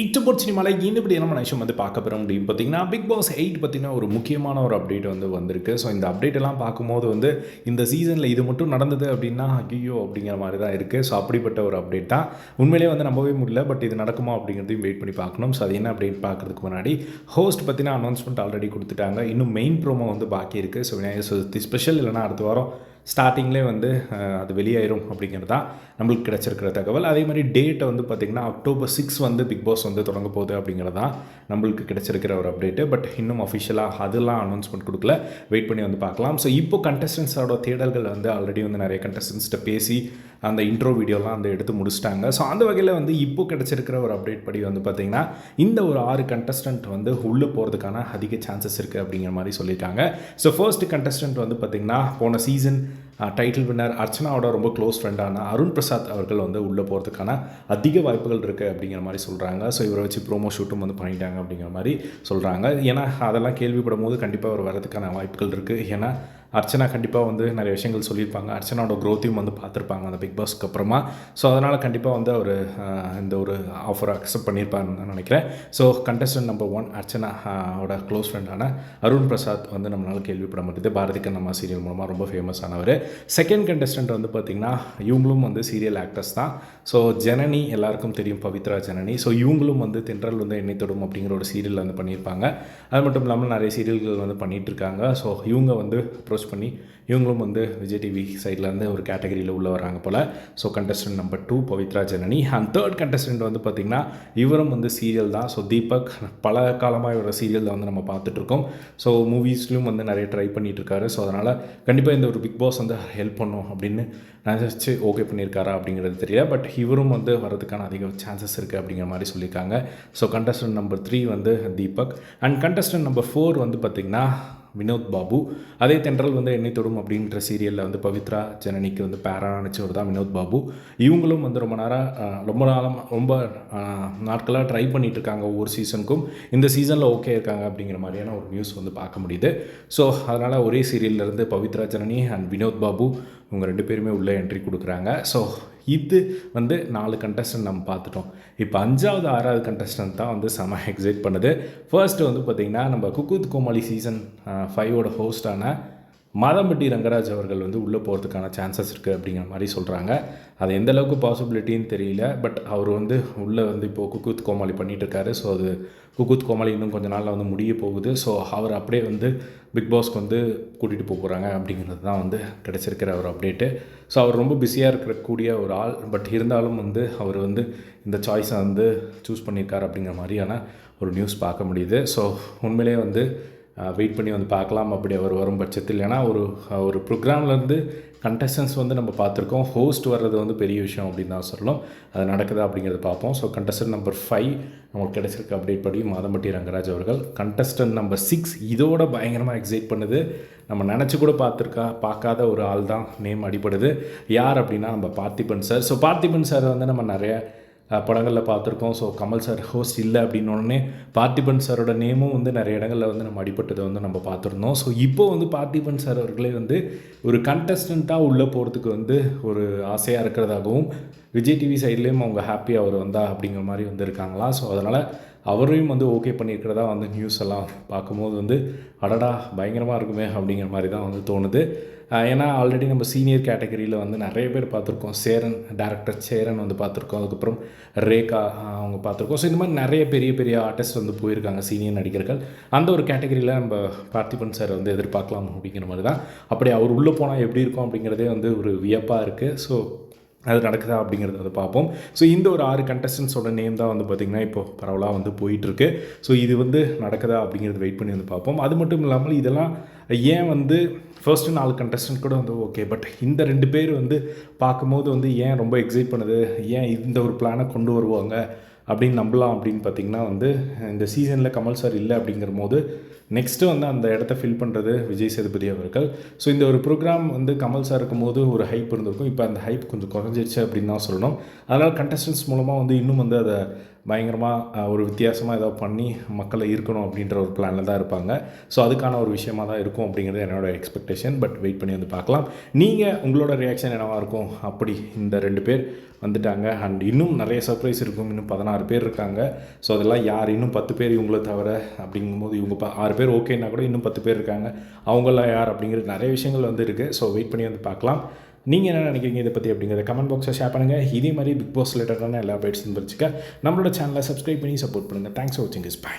இட்டுபோட் சினிமாவில் இந்த இப்படி நம்ம நிமிஷம் வந்து பார்க்க போகிற முடியும் பார்த்தீங்கன்னா பிக் பாஸ் எயிட் பார்த்தீங்கன்னா ஒரு முக்கியமான ஒரு அப்டேட் வந்து வந்திருக்கு. ஸோ இந்த அப்டேட் எல்லாம் பார்க்கும்போது வந்து இந்த சீசனில் இது மட்டும் நடந்தது அப்படின்னா ஐயோ அப்படிங்கிற மாதிரி தான் இருக்குது ஸோ அப்படிப்பட்ட ஒரு அப்டேட் தான். உண்மையிலேயே வந்து நம்பவே முடியல பட் இது நடக்குமா அப்படிங்கிறதையும் வெயிட் பண்ணி பார்க்கணும். ஸோ அது என்ன அப்டேட் பார்க்குறதுக்கு முன்னாடி ஹோஸ்ட் பற்றின அனௌன்ஸ்மெண்ட் ஆல்ரெடி கொடுத்துட்டாங்க. இன்னும் மெயின் ப்ரோமோ வந்து பாக்கி இருக்குது ஸோ விநாயகர் சதுர்த்தி ஸ்பெஷல் இல்லைனா அடுத்த வாரம் ஸ்டார்டிங்லேயே வந்து அது வெளியாயிரும் அப்படிங்கிறது தான் நம்மளுக்கு கிடச்சிருக்கிற தகவல். அதே மாதிரி டேட்டை வந்து பார்த்திங்கன்னா அக்டோபர் சிக்ஸ் வந்து பிக் பாஸ் வந்து தொடங்க போகுது அப்படிங்கிறது தான் நம்மளுக்கு கிடச்சிருக்கிற ஒரு அப்டேட்டு பட் இன்னும் அஃபிஷியலாக அதெல்லாம் அனௌன்ஸ்மெண்ட் கொடுக்கல. வெயிட் பண்ணி வந்து பார்க்கலாம். ஸோ இப்போ கண்டஸ்டன்ஸோட தேடல்கள் வந்து ஆல்ரெடி வந்து நிறைய கண்டஸ்டன்ஸ்கிட்ட பேசி அந்த இன்ட்ரோ வீடியோலாம் வந்து எடுத்து முடிச்சிட்டாங்க. ஸோ அந்த வகையில் வந்து இப்போ கிடச்சிருக்கிற ஒரு அப்டேட் படி வந்து பார்த்திங்கன்னா இந்த ஒரு ஆறு கண்டஸ்டன்ட் வந்து உள்ளே போகிறதுக்கான அதிக சான்சஸ் இருக்குது அப்படிங்கிற மாதிரி சொல்லியிருக்காங்க. ஸோ ஃபர்ஸ்ட் கண்டஸ்டன்ட் வந்து பார்த்திங்கன்னா போன சீசன் டைட்டில் வின்னர் அர்ச்சனாவோட ரொம்ப க்ளோஸ் ஃப்ரெண்டான அருண் பிரசாத் அவர்கள் வந்து உள்ளே போகிறதுக்கான அதிக வாய்ப்புகள் இருக்குது அப்படிங்கிற மாதிரி சொல்கிறாங்க ஸோ இவரை வச்சு ப்ரோமோ ஷூட்டும் வந்து பண்ணிட்டாங்க அப்படிங்கிற மாதிரி சொல்கிறாங்க ஏன்னா அதெல்லாம் கேள்விப்படும் போது கண்டிப்பாக அவர் வரதுக்கான வாய்ப்புகள் இருக்குது ஏன்னா அர்ச்சனா கண்டிப்பாக வந்து நிறைய விஷயங்கள் சொல்லியிருப்பாங்க. அர்ச்சனாவோட க்ரோத்தையும் வந்து பார்த்துருப்பாங்க அந்த பிக் பாஸ்க்கு அப்புறமா. ஸோ அதனால் கண்டிப்பாக வந்து அவர் இந்த ஒரு ஆஃபரை அக்செப்ட் பண்ணியிருப்பாருன்னு நான் நினைக்கிறேன். So contestant number one Archana close ஃப்ரெண்டான Arun Prasad வந்து நம்மளால் கேள்விப்பட முடியுது. பாரதி கண்ணம்மா சீரியல் மூலமாக ரொம்ப ஃபேமஸ் ஆனவர். செகண்ட் கண்டஸ்டன்ட் வந்து பார்த்திங்கன்னா இவங்களும் வந்து சீரியல் ஆக்டர்ஸ் தான். ஸோ ஜனனி எல்லாருக்கும் தெரியும் பவித்ரா ஜனனி. ஸோ இவங்களும் வந்து தென்றல் வந்து எண்ணெய் தொடும் அப்படிங்கிற ஒரு சீரியல் வந்து பண்ணியிருப்பாங்க. அது மட்டும் இல்லாமல் நிறைய சீரியல்கள் வந்து பண்ணிகிட்டு இருக்காங்க. ஸோ இவங்க வந்து அப்ரோச் பண்ணி இவங்களும் வந்து விஜய் டிவி சைட்லேருந்து ஒரு கேட்டகரியில் உள்ளே வராங்க போல். So contestant number two Pavithra Janani. And third contestant வந்து பார்த்திங்கன்னா இவரும் வந்து சீரியல் தான். ஸோ தீபக் பல காலமாக இவரோட சீரியலில் வந்து நம்ம பார்த்துட்ருக்கோம் ஸோ மூவிஸ்லையும் வந்து நிறைய ட்ரை பண்ணிகிட்டு இருக்காரு ஸோ அதனால் கண்டிப்பாக இந்த ஒரு பிக் பாஸ் வந்து ஹெல்ப் பண்ணும் அப்படின்னு நினச்சி ஓகே பண்ணியிருக்காரா அப்படிங்கிறது தெரியல. பட் இவரும் வந்து வரதுக்கான அதிக சான்சஸ் இருக்குது அப்படிங்கிற மாதிரி சொல்லியிருக்காங்க. ஸோ கண்டஸ்டன்ட் நம்பர் த்ரீ வந்து Deepak. And contestant number four வந்து பார்த்திங்கன்னா வினோத் பாபு. அதே தென்றல் வந்து எண்ணெய் தொடும் அப்படின்ற சீரியலில் வந்து பவித்ரா ஜனனிக்கு வந்து பேரா நினச்சவர் தான் வினோத் பாபு. இவங்களும் வந்து ரொம்ப நேரம் ரொம்ப நாளம் ரொம்ப நாட்களாக ட்ரை பண்ணிட்டு இருக்காங்க ஒவ்வொரு சீசனுக்கும் இந்த சீசனில் ஓகே இருக்காங்க அப்படிங்கிற மாதிரியான ஒரு நியூஸ் வந்து பார்க்க முடியுது. ஸோ அதனால் ஒரே சீரியல்ல இருந்து பவித்ரா ஜனனி அண்ட் வினோத் பாபு இவங்க ரெண்டு பேருமே உள்ளே என்ட்ரி கொடுக்குறாங்க. ஸோ இது வந்து நாலு கண்டஸ்டன்ட் நம்ம பார்த்துட்டோம். இப்போ அஞ்சாவது ஆறாவது கண்டஸ்டன்ட் தான் வந்து செம எக்ஸைட் பண்ணுது. ஃபர்ஸ்ட் வந்து பார்த்திங்கன்னா நம்ம குக்குத் கோமாளி சீசன் ஃபைவோட ஹோஸ்டான மாதம்பட்டி ரங்கராஜ் அவர்கள் வந்து உள்ளே போகிறதுக்கான சான்சஸ் இருக்குது அப்படிங்கிற மாதிரி சொல்கிறாங்க அது எந்த அளவுக்கு பாசிபிலிட்டின்னு தெரியல பட் அவர் வந்து உள்ளே வந்து இப்போது குக்குத் கோமாளி பண்ணிகிட்ருக்காரு ஸோ அது குக்குத் கோமாளி இன்னும் கொஞ்ச நாளில் வந்து முடிய போகுது. ஸோ அவர் அப்படியே வந்து பிக் பாஸ்க்கு வந்து கூட்டிகிட்டு போக போகிறாங்க அப்படிங்கிறது தான் வந்து கிடச்சிருக்கிற ஒரு அப்டேட்டு ஸோ அவர் ரொம்ப பிஸியாக இருக்கக்கூடிய ஒரு ஆள் பட் இருந்தாலும் வந்து அவர் வந்து இந்த சாய்ஸை வந்து சூஸ் பண்ணியிருக்காரு அப்படிங்கிற மாதிரியான ஒரு நியூஸ் பார்க்க முடியுது. ஸோ உண்மையிலே வந்து வெயிட் பண்ணி வந்து பார்க்கலாம். அப்படி அவர் வரும் பட்சத்தில். ஏன்னா ஒரு ஒரு ப்ரோக்ராம்லேருந்து கண்டஸ்டன்ஸ் வந்து நம்ம பார்த்துருக்கோம். ஹோஸ்ட் வர்றது வந்து பெரிய விஷயம் அப்படின்னு தான் சொல்லணும். அது நடக்குதா அப்படிங்கிறத பார்ப்போம். ஸோ கண்டஸ்டன்ட் நம்பர் ஃபைவ் நமக்கு கிடைச்சிருக்க அப்டேட் படி மாதம்பட்டி ரங்கராஜ் அவர்கள். கண்டஸ்டன்ட் நம்பர் சிக்ஸ் இதோட பயங்கரமாக எக்ஸைட் பண்ணுது. நம்ம நினச்சி கூட பார்த்துருக்கா பார்க்காத ஒரு ஆள் தான் நேம் அடிப்படுது யார் அப்படின்னா நம்ம Parthiban sir so Parthiban sir வந்து நம்ம நிறைய படங்களில் பார்த்துருக்கோம். ஸோ கமல் சார் ஹோஸ்ட் இல்லை அப்படின்னோடனே பார்த்திபன் சாரோட நேமும் வந்து நிறைய இடங்களில் வந்து நம்ம அடிபட்டதை வந்து நம்ம பார்த்துருந்தோம். ஸோ இப்போ வந்து பார்த்திபன் சார் அவர்களே வந்து ஒரு கண்டஸ்டண்ட்டாக உள்ளே போகிறதுக்கு வந்து ஒரு ஆசையாக இருக்கிறதாகவும் விஜய் டிவி சைட்லேயும் அவங்க ஹாப்பியாக அவர் வந்தா அப்படிங்கிற மாதிரி வந்து இருக்காங்களா? ஸோ அதனால் அவரையும் வந்து ஓகே பண்ணியிருக்கிறதா வந்து நியூஸ் எல்லாம் பார்க்கும்போது வந்து அடடா பயங்கரமாக இருக்குமே அப்படிங்கிற மாதிரி தான் வந்து தோணுது. ஏன்னா ஆல்ரெடி நம்ம சீனியர் கேட்டகரியில் வந்து நிறைய பேர் பார்த்துருக்கோம். சேரன் டேரக்டர் சேரன் வந்து பார்த்துருக்கோம். அதுக்கப்புறம் ரேகா அவங்க பார்த்துருக்கோம். ஸோ இந்த மாதிரி நிறைய பெரிய பெரிய ஆர்டிஸ்ட் வந்து போயிருக்காங்க சீனியர் நடிகர்கள். அந்த ஒரு கேட்டகரியில் நம்ம பார்த்திபன் சார் வந்து எதிர்பார்க்கலாம் அப்படிங்கிற மாதிரி தான். அப்படி அவர் உள்ளே போனால் எப்படி இருக்கும் அப்படிங்கிறதே வந்து ஒரு வியப்பாக இருக்குது ஸோ அது நடக்குதா அப்படிங்கிறத வந்து பார்ப்போம். ஸோ இந்த ஒரு ஆறு கண்டஸ்டன்ஸோட நேம் தான் வந்து பார்த்திங்கன்னா இப்போ பரவலாக வந்து போயிட்டுருக்கு. ஸோ இது வந்து நடக்குதா அப்படிங்கிறது வெயிட் பண்ணி வந்து பார்ப்போம். அது மட்டும் இல்லாமல் இதெல்லாம் ஏன் வந்து ஃபர்ஸ்ட்டு நாலு கண்டஸ்டன்ட் கூட வந்து ஓகே பட் இந்த ரெண்டு பேர் வந்து பார்க்கும்போது வந்து ஏன் ரொம்ப எக்ஸைட் பண்ணுது? ஏன் இந்த ஒரு பிளானை கொண்டு வருவாங்க? அப்படின்னு நம்பலாம் அப்படின்னு பார்த்திங்கன்னா வந்து இந்த சீசனில் கமல் சார் இல்லை அப்படிங்கிற போது நெக்ஸ்ட்டு வந்து அந்த இடத்த ஃபில் பண்ணுறது விஜய் சேதுபதி அவர்கள். ஸோ இந்த ஒரு ப்ரோக்ராம் வந்து கமல் சார் இருக்கும்போது ஒரு ஹைப் இருந்திருக்கும். இப்போ அந்த ஹைப் கொஞ்சம் குறைஞ்சிருச்சு அப்படின்னு தான் சொல்லணும். அதனால் கண்டஸ்டன்ஸ் மூலமாக வந்து இன்னும் வந்து அதை பயங்கரமாக ஒரு வித்தியாசமாக ஏதோ பண்ணி மக்களை ஈர்க்கணும் அப்படின்ற ஒரு பிளானில் தான் இருப்பாங்க. ஸோ அதுக்கான ஒரு விஷயமாக தான் இருக்கும் அப்படிங்கிறது என்னோட எக்ஸ்பெக்டேஷன் பட் வெயிட் பண்ணி வந்து பார்க்கலாம். நீங்கள் உங்களோட ரியாக்ஷன் என்னவாக இருக்கும்? அப்படி இந்த ரெண்டு பேர் வந்துட்டாங்க. அண்ட் இன்னும் நிறைய சர்ப்ரைஸ் இருக்கும். இன்னும் பதினாறு பேர் இருக்காங்க. ஸோ அதெல்லாம் யார்? இன்னும் பத்து பேர் இவங்கள தவிர அப்படிங்கும்போது இவங்க ப ஆறு பேர் ஓகேன்னா கூட இன்னும் பத்து பேர் இருக்காங்க. அவங்களாம் யார்? அப்படிங்கிறது நிறைய விஷயங்கள் வந்து இருக்குது ஸோ வெயிட் பண்ணி வந்து பார்க்கலாம். நீங்கள் என்ன நினைக்கிறீங்க இதை பற்றி அப்படிங்கிறத கமெண்ட் பாக்ஸில் ஷேர் பண்ணுங்கள் இதே மாதிரி பிக் பாஸ் ரிலேட்டடான எல்லா அப்டேட்ஸும் தெரிஞ்சுக்க நம்மளோட சேனலை சப்ஸ்கிரைப் பண்ணி சப்போர்ட் பண்ணுங்கள் தேங்க்ஸ் ஃபார் வாட்சிங் இஸ் பை